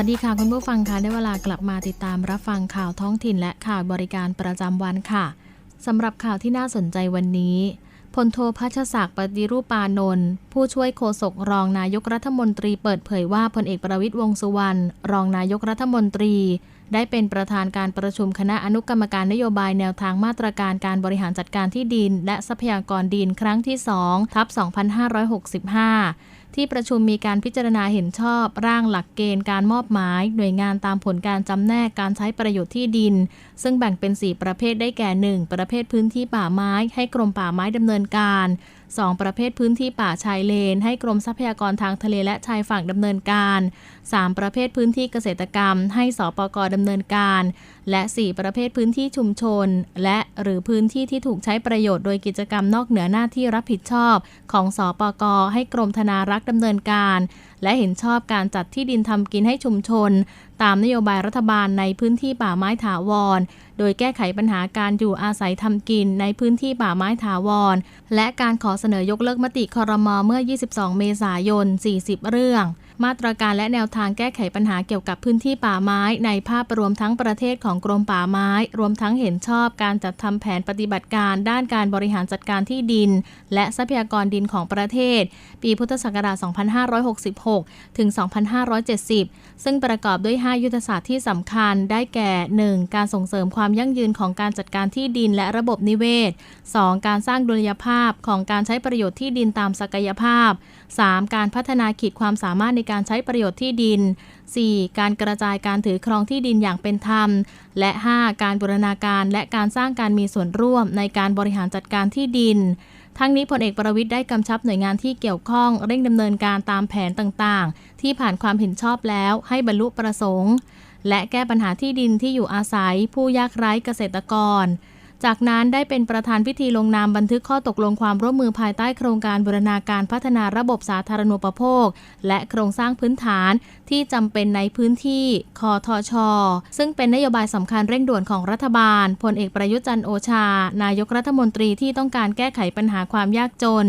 วัสดีค่ะคุณผู้ฟังคะได้เวลากลับมาติดตามรับฟังข่าวท้องถิ่นและข่าวบริการประจำวันค่ะสำหรับข่าวที่น่าสนใจวันนี้พลโทพัชศักดิ์ปฏิรูปานนท์ผู้ช่วยโฆษกรองนายกรัฐมนตรีเปิดเผยว่าพลเอกประวิตยวงสุวรรณรองนายกรัฐมนตรี ได้เป็นประธานการประชุมคณะอนุกรรมการนโยบายแนวทางมาตรการการบริหารจัดการที่ดิน และทรัพยากรดินครั้งที่2ทับ2565 ที่ประชุมมีการพิจารณาเห็นชอบ ร่างหลักเกณฑ์การมอบหมาย หน่วยงานตามผลการจำแนกการใช้ประโยชน์ที่ดิน ซึ่งแบ่งเป็น 4 ประเภทได้แก่ 1 ประเภทพื้นที่ป่าไม้ ให้กรมป่าไม้ดำเนินการ2 ประเภทพื้นที่ป่าชายเลน ให้กรมทรัพยากรทางทะเลและชายฝั่งดำเนินการ 3 ประเภทพื้นที่เกษตรกรรม ให้สปกดำเนินการ และ 4 ประเภทพื้นที่ชุมชน และหรือพื้นที่ที่ถูกใช้ประโยชน์โดยกิจกรรมนอกเหนือหน้าที่รับผิดชอบ ของสปกให้กรมธนารักษ์ดำเนินการ และเห็นชอบการจัดที่ดินทำกินให้ชุมชน ตามนโยบายรัฐบาลในพื้นที่ป่าไม้ถาวร โดยแก้ไขปัญหาการอยู่อาศัยทำกินในพื้นที่ป่าไม้ถาวร และการขอเสนอยกเลิกมติคอรมอเมื่อ 22 เมษายน 40 เรื่อง มาตรการและแนวทางแก้ไขปัญหาเกี่ยวกับพื้นที่ป่าไม้ในภาพรวมทั้งประเทศของกรมป่าไม้ รวมทั้งเห็นชอบการจัดทำแผนปฏิบัติการด้านการบริหารจัดการที่ดิน และทรัพยากรดินของประเทศ ปีพุทธศักราช 2566 ถึง 2570 ซึ่งประกอบด้วย 5 ยุทธศาสตร์ที่สำคัญ ได้แก่ 1. การส่งเสริมความยั่งยืนของการจัดการที่ดินและระบบนิเวศ 2. การสร้างดุลยภาพของการใช้ประโยชน์ที่ดินตามศักยภาพ 3. การพัฒนาขีดความสามารถในการใช้ประโยชน์ที่ดิน 4. การกระจายการถือครองที่ดินอย่างเป็นธรรม และ 5. การบูรณาการและการสร้างการมีส่วนร่วมในการบริหารจัดการที่ดิน ทั้งนี้พลเอกประวิทย์ได้กำชับหน่วยงานที่เกี่ยวข้องเร่งดำเนินการตามแผนต่างๆ ที่ผ่านความเห็นชอบแล้วให้บรรลุประสงค์ และแก้ปัญหาที่ดินที่อยู่อาศัย ผู้ยากไร้เกษตรกร จากนั้นได้เป็นประธานพิธีลงนามบันทึกข้อตกลงความร่วมมือภายใต้โครงการบูรณาการพัฒนาระบบสาธารณูปโภค และโครงสร้างพื้นฐานที่จำเป็นในพื้นที่คอทชอซึ่งเป็นนโยบายสำคัญเร่งด่วนของรัฐบาลพลเอกประยุจันโอชา นายกรัฐมนตรีที่ต้องการแก้ไขปัญหาความยากจน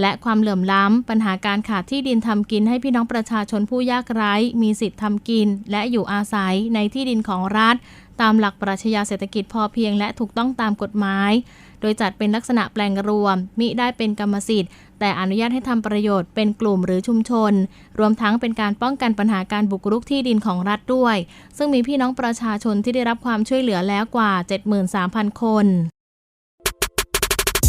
และความเหลื่อมล้ำ ปัญหาการขาดที่ดินทำกินให้พี่น้องประชาชนผู้ยากไร้ มีสิทธิ์ทำกิน และอยู่อาศัยในที่ดินของรัฐ ตามหลักปรัชญาเศรษฐกิจพอเพียงและถูกต้องตามกฎหมาย โดยจัดเป็นลักษณะแปลงรวม มิได้เป็นกรรมสิทธิ์ แต่อนุญาตให้ทำประโยชน์เป็นกลุ่มหรือชุมชน รวมทั้งเป็นการป้องกันปัญหาการบุกรุกที่ดินของรัฐด้วย ซึ่งมีพี่น้องประชาชนที่ได้รับความช่วยเหลือแล้วกว่า 73,000 คน